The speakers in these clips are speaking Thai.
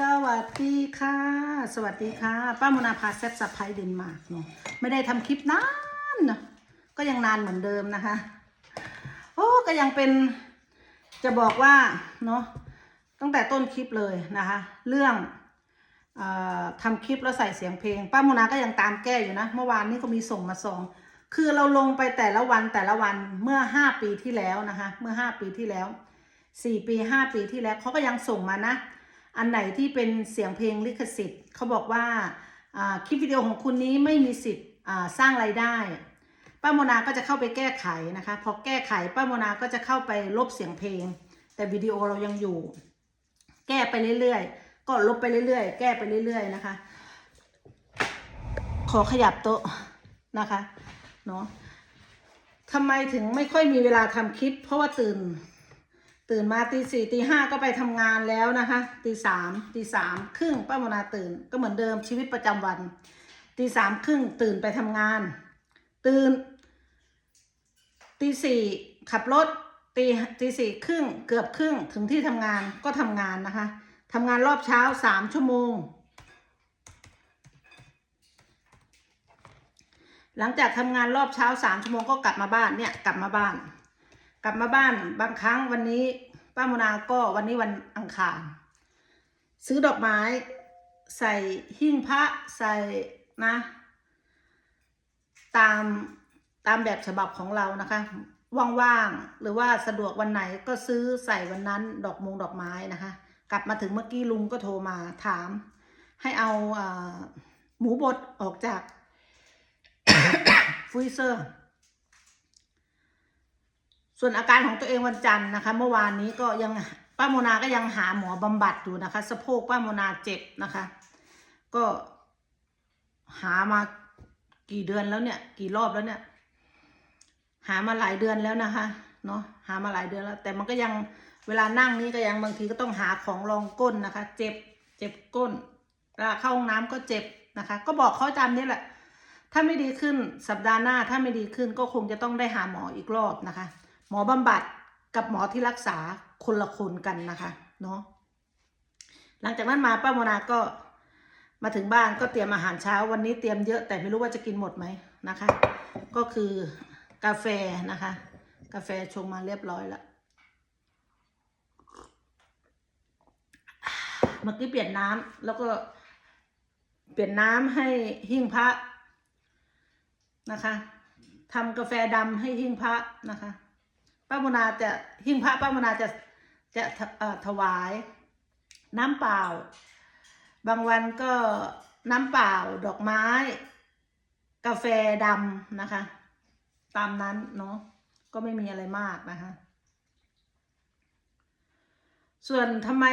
สวัสดีค่ะ สวัสดีค่ะ ป้ามนาพาแซบสะพายเดนมาร์กเนาะไม่ได้ทำคลิปนานเนอะก็ยังนานเหมือนเดิมนะคะ โอ้ก็ยังเป็นจะบอกว่าเนาะตั้งแต่ต้นคลิปเลยนะคะ เรื่องออทำคลิปแล้วใส่เสียงเพลง ป้าโมนาก็ยังตามแก้อยู่นะ เมื่อวานนี้ก็มีส่งมาสองคือเราลงไปแต่ละวันแต่ละวันเมื่อห้าปีที่แล้วนะคะ เมื่อห้าปีที่แล้วสี่ปีห้าปีที่แล้วเขาก็ยังส่งมานะ อันไหนที่เป็นเสียงเพลงลิขสิทธิ์เขาบอกว่าคลิปวิดีโอของคุณนี้ไม่มีสิทธิ์สร้างไรายได้ ป้าโมนาก็จะเข้าไปแก้ไขนะคะ พอแก้ไขป้าโมนาก็จะเข้าไปลบเสียงเพลง แต่วิดีโอเรายังอยู่ แก้ไปเรื่อยๆ ก็ลบไปเรื่อยๆ แก้ไปเรื่อยๆนะคะ ขอขยับโต๊ะนะคะเนาะทำไมถึงไม่ค่อยมีเวลาทำคลิป เพราะว่าตื่น ตื่นมาตีสี่ตีห้าก็ไปทำงานแล้วนะคะตีสามตีสามครึ่งป้ามนาตื่นก็เหมือนเดิมชีวิตประจำวันตีสามครึ่งตื่นไปทำงาน ตื่นตีสี่ขับรถตีตีสี่ครึ่งเกือบครึ่งถึงที่ทำงานก็ทำงานนะคะทำงานรอบเช้าสามชั่วโมง หลังจากทำงานรอบเช้าสามชั่วโมงก็กลับมาบ้านเนี่ยกลับมาบ้าน กลับมาบ้านบางครั้งวันนี้ป้าโมนาก็วันนี้วันอังคาร ซื้อดอกไม้ ใส่หิ้งพระใส่นะ ตามตามแบบฉบับของเรานะคะ ว่างๆหรือว่าสะดวกวันไหนก็ซื้อใส่วันนั้นดอกมงดอกไม้นะคะ กลับมาถึงเมื่อกี้ลุงก็โทรมาถาม ให้เอาอ่าหมูบดออกจากฟรีเซอร์ ส่วนอาการของตัวเองวันจันทร์นะคะ เมื่อวานนี้ก็ยังป้าโมนาก็ยังหาหมอบำบัดอยู่นะคะ สะโพกป้าโมนาเจ็บนะคะ ก็หามากี่เดือนแล้วเนี่ย กี่รอบแล้วเนี่ย หามาหลายเดือนแล้วนะคะเนาะหามาหลายเดือนแล้ว แต่มันก็ยังเวลานั่งนี่ก็ยังบางทีก็ต้องหาของรองก้นนะคะ เจ็บเจ็บก้นเวลาเข้าห้องน้ำก็เจ็บนะคะ ก็บอกเขาจำนี่แหละ ถ้าไม่ดีขึ้นสัปดาห์หน้าถ้าไม่ดีขึ้นก็คงจะต้องได้หาหมออีกรอบนะคะ หมอบำบัดกับหมอที่รักษาคนละคนกันนะคะเนาะหลังจากนั้นมาป้าโมนาก็มาถึงบ้านก็เตรียมอาหารเช้าวันนี้เตรียมเยอะแต่ไม่รู้ว่าจะกินหมดไหมนะคะ ก็คือกาแฟนะคะ กาแฟชงมาเรียบร้อยแล้วเมื่อกี้เปลี่ยนน้ำแล้วก็เปลี่ยนน้ำให้หิ้งพระนะคะทำกาแฟดำให้หิ้งพระนะคะ ป้าโมนาจะหิ้งพระป้าโมนาจะจะถวาย น้ำเปล่า บางวันก็น้ำเปล่าดอกไม้ กาแฟดำนะคะ ตามนั้นเนาะก็ไม่มีอะไรมากนะคะ ส่วนทำไม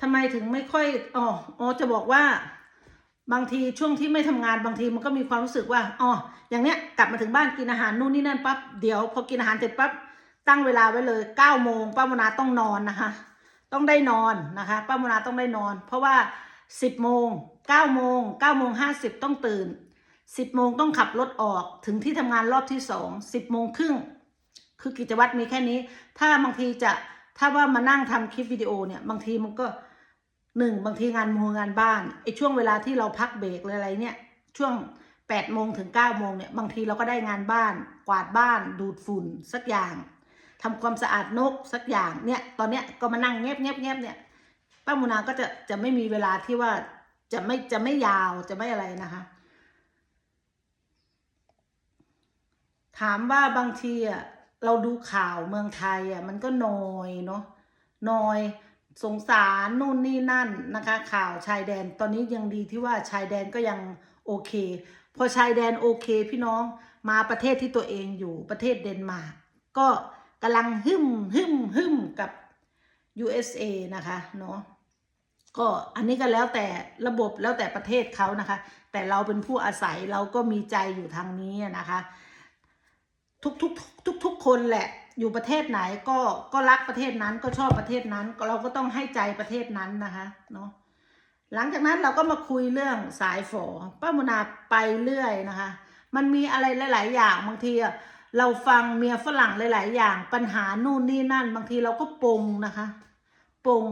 ทำไมถึงไม่ค่อยอ๋ออ๋อจะบอกว่า บางทีช่วงที่ไม่ทำงานบางทีมันก็มีความรู้สึกว่าอ๋ออย่างเนี้ยกลับมาถึงบ้านกินอาหารนู่นนี่นั่นปั๊บเดี๋ยวพอกินอาหารเสร็จปั๊บตั้งเวลาไว้เลยเก้าโมงป้าโมนาต้องนอนนะคะ ต้องได้นอนนะคะป้าโมนาต้องได้นอน เพราะว่าสิบโมงเก้าโมงเก้าโมงห้าสิบต้องตื่นสิบโมงต้องขับรถออกถึงที่ทำงานรอบที่สองสิบโมงครึ่งคือกิจวัตรมีแค่นี้ ถ้าบางทีจะถ้าว่ามานั่งทำคลิปวิดีโอเนี่ยบางทีมันก็ หนึ่งบางทีงานมูงานบ้านไอ้ช่วงเวลาที่เราพักเบรกหรืออะไรเนี่ย ช่วงแปดโมงถึงเก้าโมงเนี่ยบางทีเราก็ได้งานบ้าน กวาดบ้าน ดูดฝุ่นสักอย่างทำความสะอาดนกสักอย่างเนี่ย ตอนเนี้ยก็มานั่งเงียบเงียบเงียบเนี่ยป้ามูนาก็จะจะไม่มีเวลาที่ว่าจะไม่จะไม่ยาวจะไม่อะไรนะคะ ถามว่าบางทีอะเราดูข่าวเมืองไทยอะมันก็นอยเนาะนอย สงสารนู่นนี่นั่นนะคะ ข่าวชายแดนตอนนี้ยังดีที่ว่าชายแดนก็ยังโอเค พอชายแดนโอเคพี่น้องมาประเทศที่ตัวเองอยู่ประเทศเดนมาร์กก็กำลังหึมหึมหึมกับ USA นะคะเนาะก็อันนี้ก็แล้วแต่ระบบแล้วแต่ประเทศเขานะคะ แต่เราเป็นผู้อาศัยเราก็มีใจอยู่ทางนี้นะคะ ทุกทุกทุกทุกๆคนแหละ อยู่ประเทศไหนก็ก็รักประเทศนั้นก็ชอบประเทศนั้นเราก็ต้องให้ใจประเทศนั้นนะคะเนาะหลังจากนั้นเราก็มาคุยเรื่องสายฝอป้ามุนาไปเรื่อยนะคะ มันมีอะไรหลาย ๆ อย่างบางทีเราฟังเมียฝรั่งหลาย ๆ อย่าง ปัญหานู่นนี่นั่น บางทีเราก็ปงนะคะปง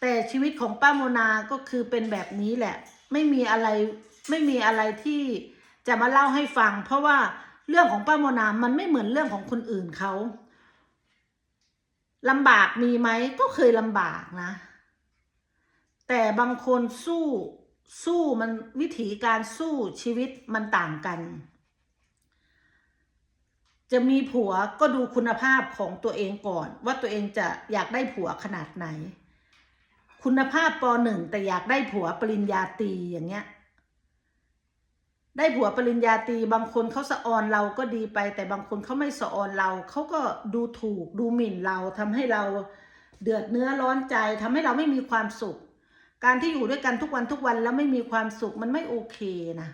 แต่ชีวิตของป้าโมนาก็คือเป็นแบบนี้แหละ ไม่มีอะไรไม่มีอะไรที่จะมาเล่าให้ฟัง เพราะว่า เรื่องของป้าโมนามันไม่เหมือนเรื่องของคนอื่นเขาลำบากมีไหมก็เคยลำบากนะ แต่บางคนสู้สู้มันวิถีการสู้ชีวิตมันต่างกัน จะมีผัวก็ดูคุณภาพของตัวเองก่อน ว่าตัวเองจะอยากได้ผัวขนาดไหน คุณภาพปหนึ่งแต่อยากได้ผัวปริญญาตรีอย่างเงี้ย ได้ผัวปริญญาตรีบางคนเขาสะออนเราก็ดีไป แต่บางคนเขาไม่สะออนเราเขาก็ดูถูกดูหมิ่นเราทำให้เราเดือดเนื้อร้อนใจทำให้เราไม่มีความสุข การที่อยู่ด้วยกันทุกวันทุกวันแล้วไม่มีความสุขมันไม่โอเคนะ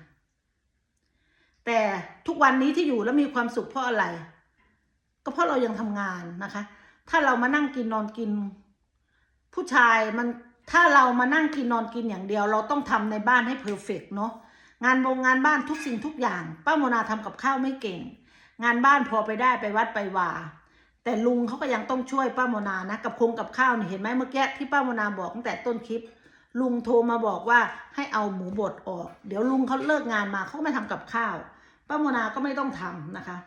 แต่ทุกวันนี้ที่อยู่แล้วมีความสุขเพราะอะไร ก็เพราะเรายังทำงานนะคะ ถ้าเรามานั่งกินนอนกิน ผู้ชายมันถ้าเรามานั่งกินนอนกินอย่างเดียว เราต้องทำในบ้านให้เพอร์เฟกเนาะ งานโรงงานบ้านทุกสิ่งทุกอย่าง ป้าโมนาทำกับข้าวไม่เก่ง งานบ้านพอไปได้ไปวัดไปว่าแต่ลุงเขาก็ยังต้องช่วยป้าโมนานะกับคงกับข้าวนี่เห็นไหมเมื่อกี้ที่ป้าโมนาบอกตั้งแต่ต้นคลิป ลุงโทรมาบอกว่าให้เอาหมูบดออก เดี๋ยวลุงเขาเลิกงานมาเขาก็ไม่ทำกับข้าว ป้าโมนาก็ไม่ต้องทำนะคะ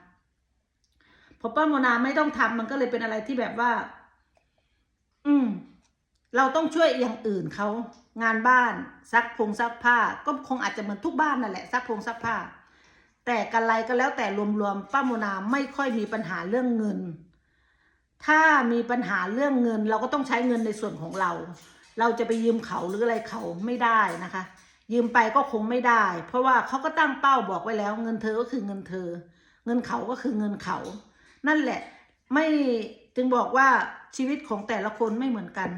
พอป้าโมนาไม่ต้องทำมันก็เลยเป็นอะไรที่แบบว่า อืม เราต้องช่วยอย่างอื่นเขางานบ้านซักพงซักผ้า ก็คงอาจจะเหมือนทุกบ้านนั่นแหละซักพงซักผ้า แต่กันไรก็แล้วแต่รวมๆป้าโมนาไม่ค่อยมีปัญหาเรื่องเงิน ถ้ามีปัญหาเรื่องเงิน เราก็ต้องใช้เงินในส่วนของเรา เราจะไปยืมเขาหรืออะไรเขาไม่ได้นะคะ ยืมไปก็คงไม่ได้ เพราะว่าเขาก็ตั้งเป้าบอกไว้แล้วเงินเธอก็คือเงินเธอ เงินเขาก็คือเงินเขา นั่นแหละไม่จึงบอกว่าชีวิตของแต่ละคนไม่เหมือนกัน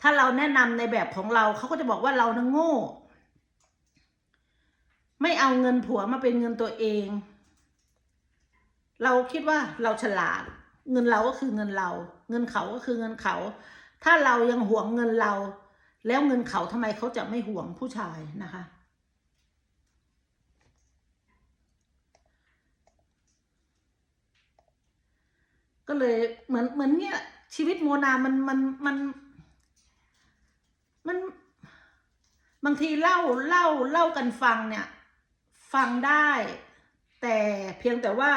ถ้าเราแนะนำในแบบของเราเขาก็จะบอกว่าเรานะโง่ ไม่เอาเงินผัวมาเป็นเงินตัวเอง เราคิดว่าเราฉลาด เงินเราก็คือเงินเรา เงินเขาก็คือเงินเขา ถ้าเรายังหวงเงินเรา แล้วเงินเขาทำไมเขาจะไม่หวงผู้ชายนะคะก็เลยเหมือนเหมือนเนี่ยชีวิตโมนา มันมันมัน มันบางทีเล่าเล่าเล่ากันฟังเนี่ย ฟังได้ แต่เพียงแต่ว่า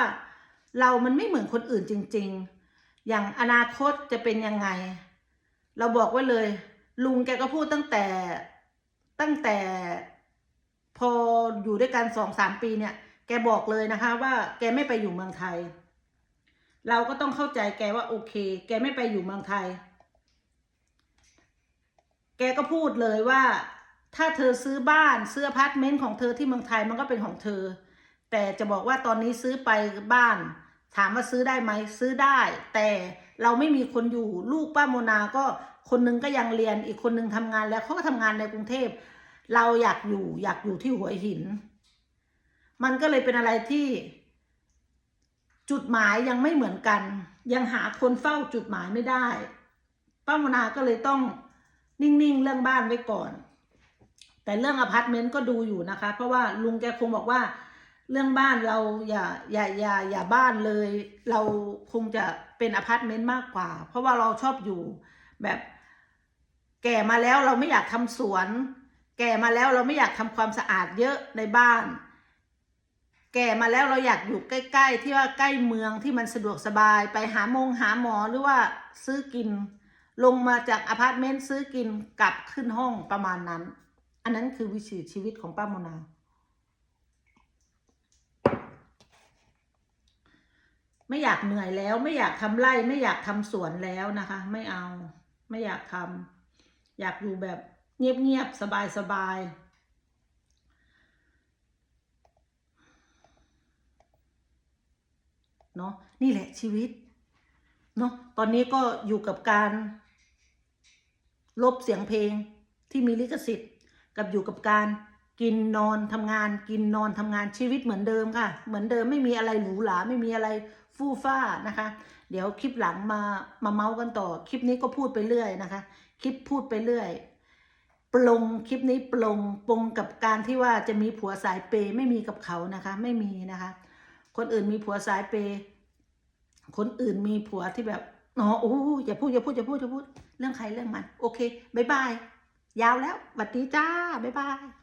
เรามันไม่เหมือนคนอื่นจริง ๆ อย่างอนาคตจะเป็นยังไง เราบอกไว้เลย ลุงแกก็พูดตั้งแต่ตั้งแต่พออยู่ด้วยกันสองสามปีเนี่ย แกบอกเลยนะคะว่าแกไม่ไปอยู่เมืองไทย เราก็ต้องเข้าใจแกว่าโอเค แกไม่ไปอยู่เมืองไทย แกก็พูดเลยว่า ถ้าเธอซื้อบ้านซื้ออพาร์ตเมนต์ของเธอที่เมืองไทยมันก็เป็นของเธอ แต่จะบอกว่าตอนนี้ซื้อไปบ้าน ถามว่าซื้อได้ไหมซื้อได้ แต่เราไม่มีคนอยู่ลูกป้าโมนาก็คนหนึงก็ยังเรียนอีกคนหนึงทำงานแล้วเขาก็ทำงานในกรุงเทพเราอยากอยู่อยากอยู่ที่หัวหิน มันก็เลยเป็นอะไรที่ จุดหมายยังไม่เหมือนกัน ยังหาคนเฝ้าจุดหมายไม่ได้ป้าโมนาก็เลยต้อง นิ่ง ๆ เรื่องบ้านไว้ก่อน แต่เรื่องอพาร์ตเมนต์ก็ดูอยู่นะคะ เพราะว่าลุงแกคงบอกว่า เรื่องบ้านเราอย่าอย่าอย่าอย่าบ้านเลย เราคงจะเป็นอพาร์ตเมนต์มากกว่า เพราะว่าเราชอบอยู่แบบแก่มาแล้วเราไม่อยากทำสวน แก่มาแล้วเราไม่อยากทำความสะอาดเยอะในบ้าน แก่มาแล้วเราอยากอยู่ใกล้ ๆ ที่ว่าใกล้เมืองที่มันสะดวกสบายไปหามงหาหมอหรือว่าซื้อกิน ลงมาจากอพาร์ตเมนต์ซื้อกินกลับขึ้นห้องประมาณนั้น อันนั้นคือวิถีชีวิตของป้าโมนา ไม่อยากเหนื่อยแล้ว ไม่อยากทำไร่ ไม่อยากทำสวนแล้วนะคะ ไม่เอา ไม่อยากทำอยากอยู่แบบเงียบๆสบายๆเนาะนี่แหละชีวิตเนาะตอนนี้ก็อยู่กับการ ลบเสียงเพลงที่มีลิขสิทธิ์ กับอยู่กับการกินนอนทำงาน กินนอนทำงานชีวิตเหมือนเดิมค่ะ เหมือนเดิมไม่มีอะไรหรูหราไม่มีอะไรฟู่ฟ้านะคะ เดี๋ยวคลิปหลังมามาเมาส์กันต่อ คลิปนี้ก็พูดไปเรื่อยนะคะ คลิปพูดไปเรื่อยปลงคลิปนี้ปลงปลงกับการที่ว่าจะมีผัวสายเปยไม่มีกับเขานะคะ ไม่มีนะคะ คนอื่นมีผัวสายเปยคนอื่นมีผัวที่แบบอ๋อโอ้อย่าพูดอย่าพูดอย่าพูดอย่าพูด รื่องใครเรื่องมัน โอเคบายบาย ยาวแล้วสวัสดีจ้าบายบาย